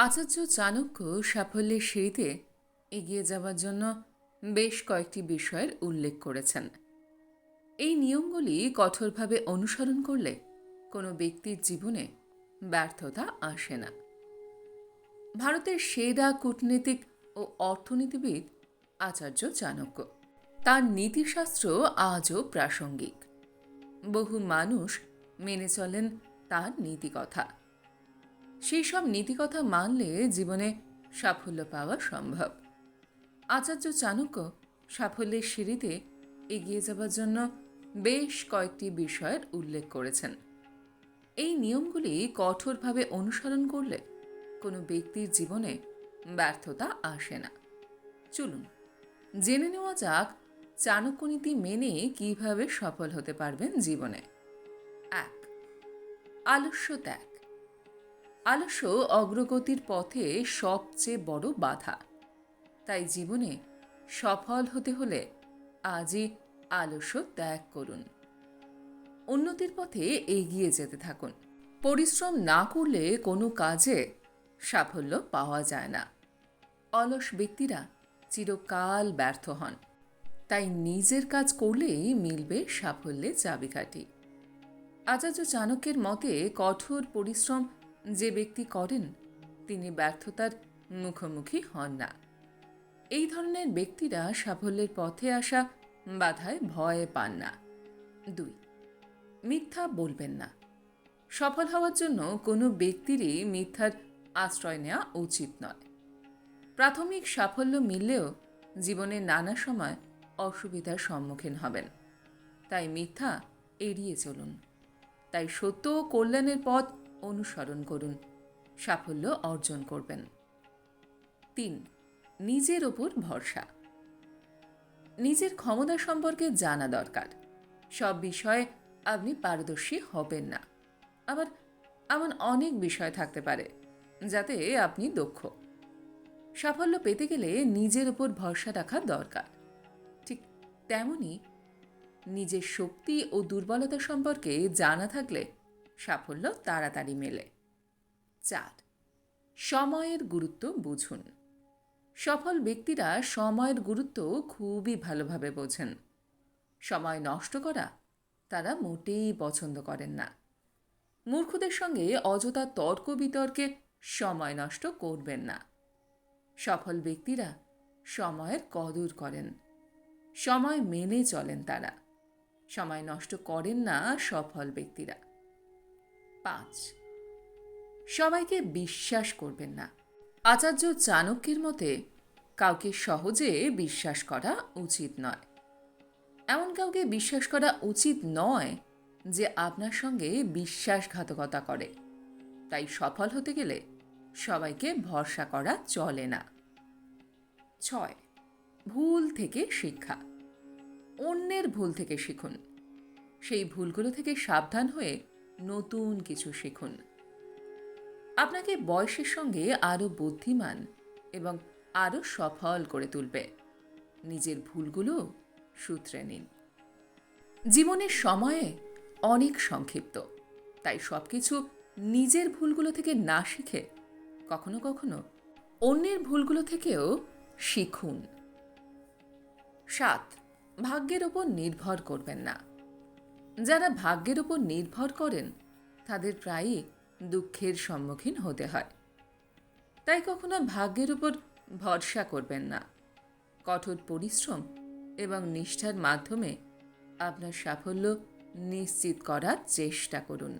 আচার্য চাণক্য সাফল্যের সিঁড়িতে এগিয়ে যাওয়ার জন্য বেশ কয়েকটি বিষয়ের উল্লেখ করেছেন। এই নিয়মগুলি কঠোরভাবে অনুসরণ করলে কোনো ব্যক্তির জীবনে ব্যর্থতা আসে না। ভারতের সেরা কূটনীতিক ও অর্থনীতিবিদ আচার্য চাণক্য। তার নীতিশাস্ত্র আজও প্রাসঙ্গিক। বহু মানুষ মেনে চলেন তার নীতিকথা। সেই সব নীতিকথা মানলে জীবনে সাফল্য পাওয়া সম্ভব। আচার্য চাণক্য সাফল্যের সিঁড়িতে এগিয়ে যাবার জন্য বেশ কয়েকটি বিষয়ের উল্লেখ করেছেন। এই নিয়মগুলি কঠোরভাবে অনুসরণ করলে কোনো ব্যক্তির জীবনে ব্যর্থতা আসে না। চলুন, জেনে নেওয়া যাক চাণক্যনীতি মেনে কীভাবে সফল হতে পারবেন জীবনে। এক, আলস্য ত্যাগ। আলস্য অগ্রগতির পথে সবচেয়ে বড় বাধা। তাই জীবনে সফল হতে হলে আজই আলস্য ত্যাগ করুন। উন্নতির পথে এগিয়ে যেতে থাকুন। পরিশ্রম না করলে কোনো কাজে সাফল্য পাওয়া যায় না। অলস ব্যক্তিরা চিরকাল ব্যর্থ হন। তাই নিজের কাজ করলেই মিলবে সাফল্যের চাবিকাঠি। আচার্য চাণক্যের মতে কঠোর পরিশ্রম যে ব্যক্তি করেন, তিনি ব্যর্থতার মুখোমুখি হন না। এই ধরনের ব্যক্তিরা সাফল্যের পথে আসা বাধায় ভয় পান না। দুই, মিথ্যা বলবেন না। সফল হওয়ার জন্য কোনো ব্যক্তিরই মিথ্যার আশ্রয় নেওয়া উচিত নয়। প্রাথমিক সাফল্য মিললেও জীবনে নানা সময় অসুবিধার সম্মুখীন হবেন। তাই মিথ্যা এড়িয়ে চলুন। তাই সত্য ও কল্যাণের পথ অনুসরণ করুন। সাফল্য অর্জন করবেন। তিন, নিজের ওপর ভরসা। নিজের ক্ষমতা সম্পর্কে জানা দরকার। সব বিষয়ে আপনি পারদর্শী হবেন না। আবার এমন অনেক বিষয় থাকতে পারে, যাতে আপনি দক্ষ। সাফল্য পেতে গেলে নিজের ওপর ভরসা রাখা দরকার। ঠিক তেমনি নিজের শক্তি ও দুর্বলতা সম্পর্কে জানা থাকলে সাফল্য তাড়াতাড়ি মেলে। চার, সময়ের গুরুত্ব বুঝুন। সফল ব্যক্তিরা সময়ের গুরুত্ব খুবই ভালোভাবে বোঝেন। সময় নষ্ট করা তারা মোটেই পছন্দ করেন না। মূর্খদের সঙ্গে অযথা তর্ক বিতর্কে সময় নষ্ট করবেন না। সফল ব্যক্তিরা সময়ের কদর করেন। সময় মেনে চলেন তারা। সময় নষ্ট করেন না সফল ব্যক্তিরা। পাঁচ। সবাইকে বিশ্বাস করবেন না। আচার্য চাণক্যের মতে, কাউকে সহজে বিশ্বাস করা উচিত নয়। এমন কাউকে বিশ্বাস করা উচিত নয় যে আপনার সঙ্গে বিশ্বাসঘাতকতা করে। তাই সফল হতে গেলে সবাইকে ভরসা করা চলে না। ছয়। ভুল থেকে শিক্ষা। অন্যের ভুল থেকে শিখুন। সেই ভুলগুলো থেকে সাবধান হয়ে নতুন কিছু শিখুন। আপনাকে বয়সের সঙ্গে আরও বুদ্ধিমান এবং আরও সফল করে তুলবে। নিজের ভুলগুলো সূত্রে নিন। জীবনের সময়ে অনেক সংক্ষিপ্ত, তাই সব কিছু নিজের ভুলগুলো থেকে না শিখে কখনো কখনো অন্যের ভুলগুলো থেকেও শিখুন। সাত, ভাগ্যের ওপর নির্ভর করবেন না। যারা ভাগ্যের উপর নির্ভর করেন, তাদের প্রায়ই দুঃখের সম্মুখীন হতে হয়। তাই কখনো ভাগ্যের উপর ভরসা করবেন না। কঠোর পরিশ্রম এবং নিষ্ঠার মাধ্যমে আপনার সাফল্য নিশ্চিত করার চেষ্টা করুন।